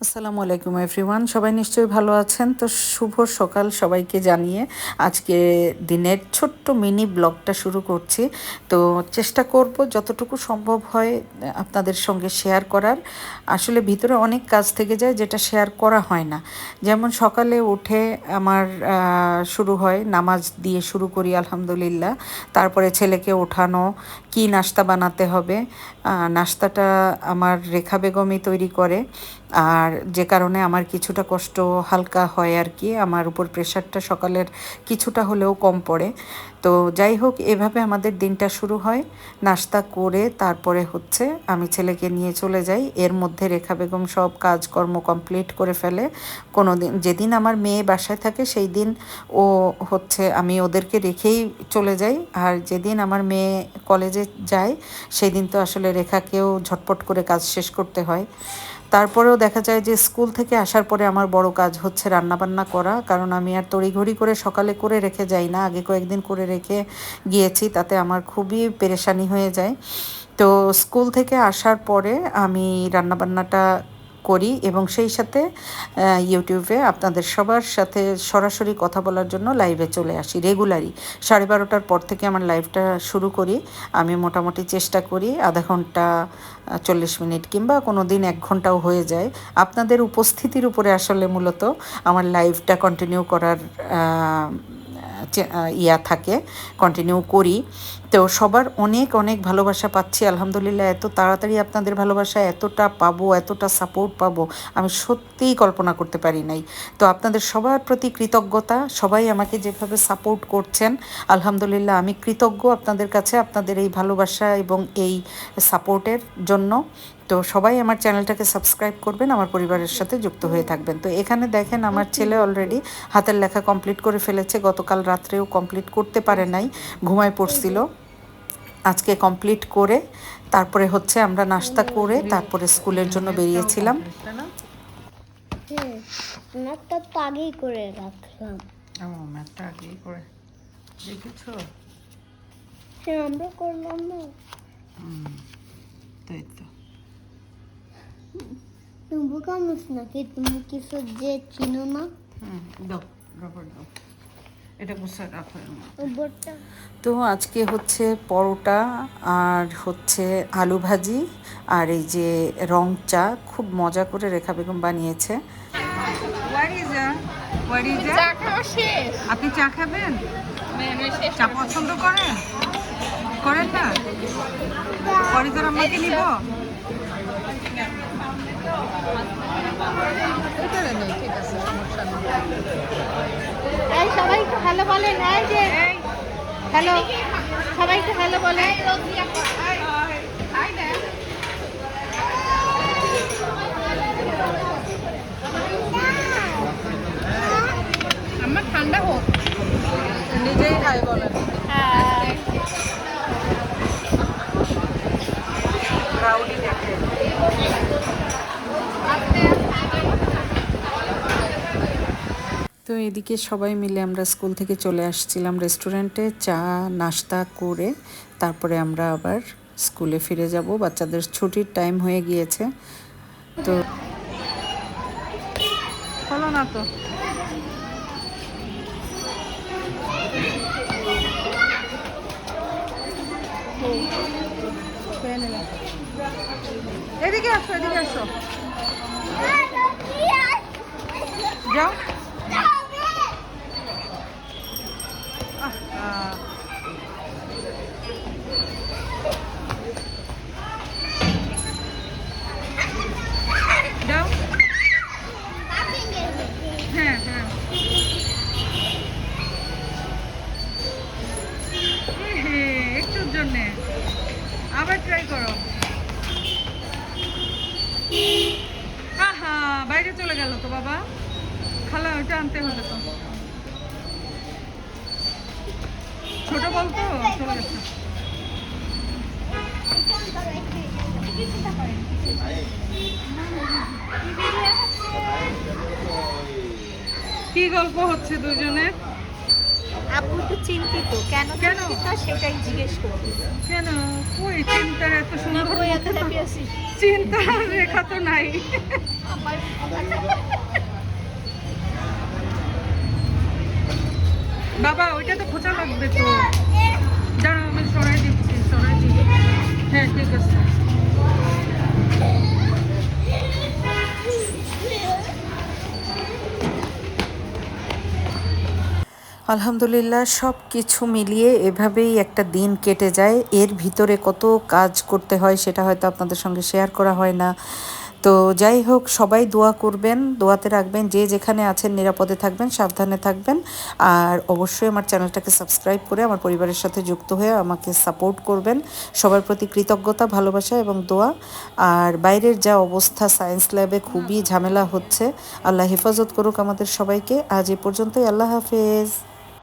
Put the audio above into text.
আসসালামু আলাইকুম এভরিওয়ান সবাই নিশ্চয়ই ভালো আছেন? তো শুভ সকাল সবাইকে জানিয়ে আজকে দিনের ছোট্ট মিনি ব্লগটা শুরু করছি। তো চেষ্টা করব যতটুকু সম্ভব হয় আপনাদের সঙ্গে শেয়ার করার। আসলে ভিতরে অনেক কাজ থেকে যায় যেটা শেয়ার করা হয় না। যেমন সকালে উঠে আমার শুরু হয় নামাজ দিয়ে শুরু করি, আলহামদুলিল্লাহ। তারপরে ছেলেকে ওঠানো, কি নাস্তা বানাতে হবে নাস্তাটা আমার রেখা বেগমই তৈরি করে। আর যে কারণে আমার কিছুটা কষ্ট হালকা হয় আর কি, আমার উপর প্রেশারটা সকালের কিছুটা হলেও কম পড়ে। তো যাই হোক, এভাবে আমাদের দিনটা শুরু হয়। নাস্তা করে তারপরে হচ্ছে আমি ছেলেকে নিয়ে চলে যাই। এর মধ্যে রেখা বেগম সব কাজকর্ম কমপ্লিট করে ফেলে। কোনো দিন যেদিন আমার মেয়ে বাসায় থাকে সেই দিন ও হচ্ছে আমি ওদেরকে রেখেই চলে যাই। আর যেদিন আমার মেয়ে কলেজে যায় সেই দিন তো আসলে রেখাকেও ঝটপট করে কাজ শেষ করতে হয়। তারপরেও দেখা যায় যে স্কুল থেকে আসার পরে আমার বড় কাজ হচ্ছে রান্নাবান্না করা, কারণ আমি আর তড়িঘড়ি করে সকালে করে রেখে যাই না, আগে কয়েকদিন করে রেখে গিয়েছি, তাতে আমার খুবই পেরেশানি হয়ে যায়। তো স্কুল থেকে আসার পরে আমি রান্নাবান্নাটা করি এবং সেই সাথে ইউটিউবে আপনাদের সবার সাথে সরাসরি কথা বলার জন্য লাইভে চলে আসি রেগুলারই সাড়ে বারোটার পর থেকে আমার লাইভটা শুরু করি। আমি মোটামুটি চেষ্টা করি আধা ঘণ্টা, চল্লিশ মিনিট কিংবা কোনো দিন এক ঘন্টাও হয়ে যায়। আপনাদের উপস্থিতির উপরে আসলে মূলত আমার লাইভটা কন্টিনিউ করার ইয়া থাকে কন্টিনিউ করি। তো সবার অনেক অনেক ভালোবাসা পাচ্ছি, আলহামদুলিল্লাহ। এত তাড়াতাড়ি আপনাদের ভালোবাসা, এতটা পাবো, এতটা সাপোর্ট পাবো, আমি সত্যিই কল্পনা করতে পারি নাই। তো আপনাদের সবার প্রতি কৃতজ্ঞতা, সবাই আমাকে যেভাবে সাপোর্ট করছেন, আলহামদুলিল্লাহ আমি কৃতজ্ঞ আপনাদের কাছে, আপনাদের এই ভালোবাসা এবং এই সাপোর্টের জন্য। তো সবাই আমার চ্যানেলটাকে সাবস্ক্রাইব করবেন আমার পরিবারের সাথে যুক্ত হয়ে থাকবেন। তো এখানে দেখেন আমার ছেলে অলরেডি হাতের লেখা কমপ্লিট করে ফেলেছে গতকাল রাত্রেও কমপ্লিট করতে পারে নাই ঘুমায় পড়ছিল। আজকে কমপ্লিট করে তারপরে হচ্ছে আমরা নাস্তা করে তারপরে স্কুলের জন্য বেরিয়েছিলাম। হ্যাঁ তো আগেই করে রাখলাম। ও ম্যাথটা আগেই করে। দেখেছ? হ্যাঁ আমরা করলাম না। তাই তো। তুমি বোকামিস নাকি তুমি কিছু যে চিনো না দাও রবার দাও। এটা রাখো তো আজকে হচ্ছে পরোটা আর হচ্ছে আলু ভাজি আর এই যে রং চা। খুব মজা করে রেখা বেগম বানিয়েছে। আপনি চা খাবেন? চা পছন্দ করেন? করেন না? পরিবার আমাকে নিব। এই সবাই একটু হ্যালো বলেন এই যে হ্যালো সবাই একটু হ্যালো বলেন। আমার ঠান্ডা হোক। নিজেই খাই বলেন হ্যাঁ ক্রাউডি দেখে তো এদিকে সবাই মিলে আমরা স্কুল থেকে চলে আসছিলাম রেস্টুরেন্টে, চা, নাস্তা করে তারপরে আমরা আবার স্কুলে ফিরে যাব। বাচ্চাদের ছুটির টাইম হয়ে গিয়েছে। তো না তো। এদিকে আসো এদিকে আসো। যাও আহ, যাও হ্যাঁ হ্যাঁ এই হে, একটুর আবার ট্রাই করো। আহা, বাইরে চলে গেল তো বাবা। খালা, ওইটা আনতে হলো তো। ছোট বল তো, চলে গেছে। কি গল্প হচ্ছে দুজনের? আপু একটু চিন্তিত। কেন কেন? সেটাই জিজ্ঞেস করছি কেন? কই চিন্তার এত সুন্দর চিন্তার রেখা তো নাই। বাবা ওইটা তো খোঁচা লাগবে তো। দাঁড়াও আমি সরাই দিচ্ছি সরাই দিই হ্যাঁ ঠিক আছে। আলহামদুলিল্লাহ, সব কিছু মিলিয়ে এভাবেই একটা দিন কেটে যায়। এর ভিতরে কত কাজ করতে হয় সেটা হয়তো আপনাদের সঙ্গে শেয়ার করা হয় না। তো যাই হোক, সবাই দোয়া করবেন, দোয়াতে রাখবেন, যে যেখানে আছেন নিরাপদে থাকবেন, সাবধানে থাকবেন। আর অবশ্যই আমার চ্যানেলটাকে সাবস্ক্রাইব করে আমার পরিবারের সাথে যুক্ত হয়ে আমাকে সাপোর্ট করবেন। সবার প্রতি কৃতজ্ঞতা, ভালোবাসা এবং দোয়া। আর বাইরের যা অবস্থা, সায়েন্স ল্যাবে খুবই ঝামেলা হচ্ছে। আল্লাহ হেফাজত করুক আমাদের সবাইকে। আজ এ পর্যন্তই। আল্লাহ হাফেজ।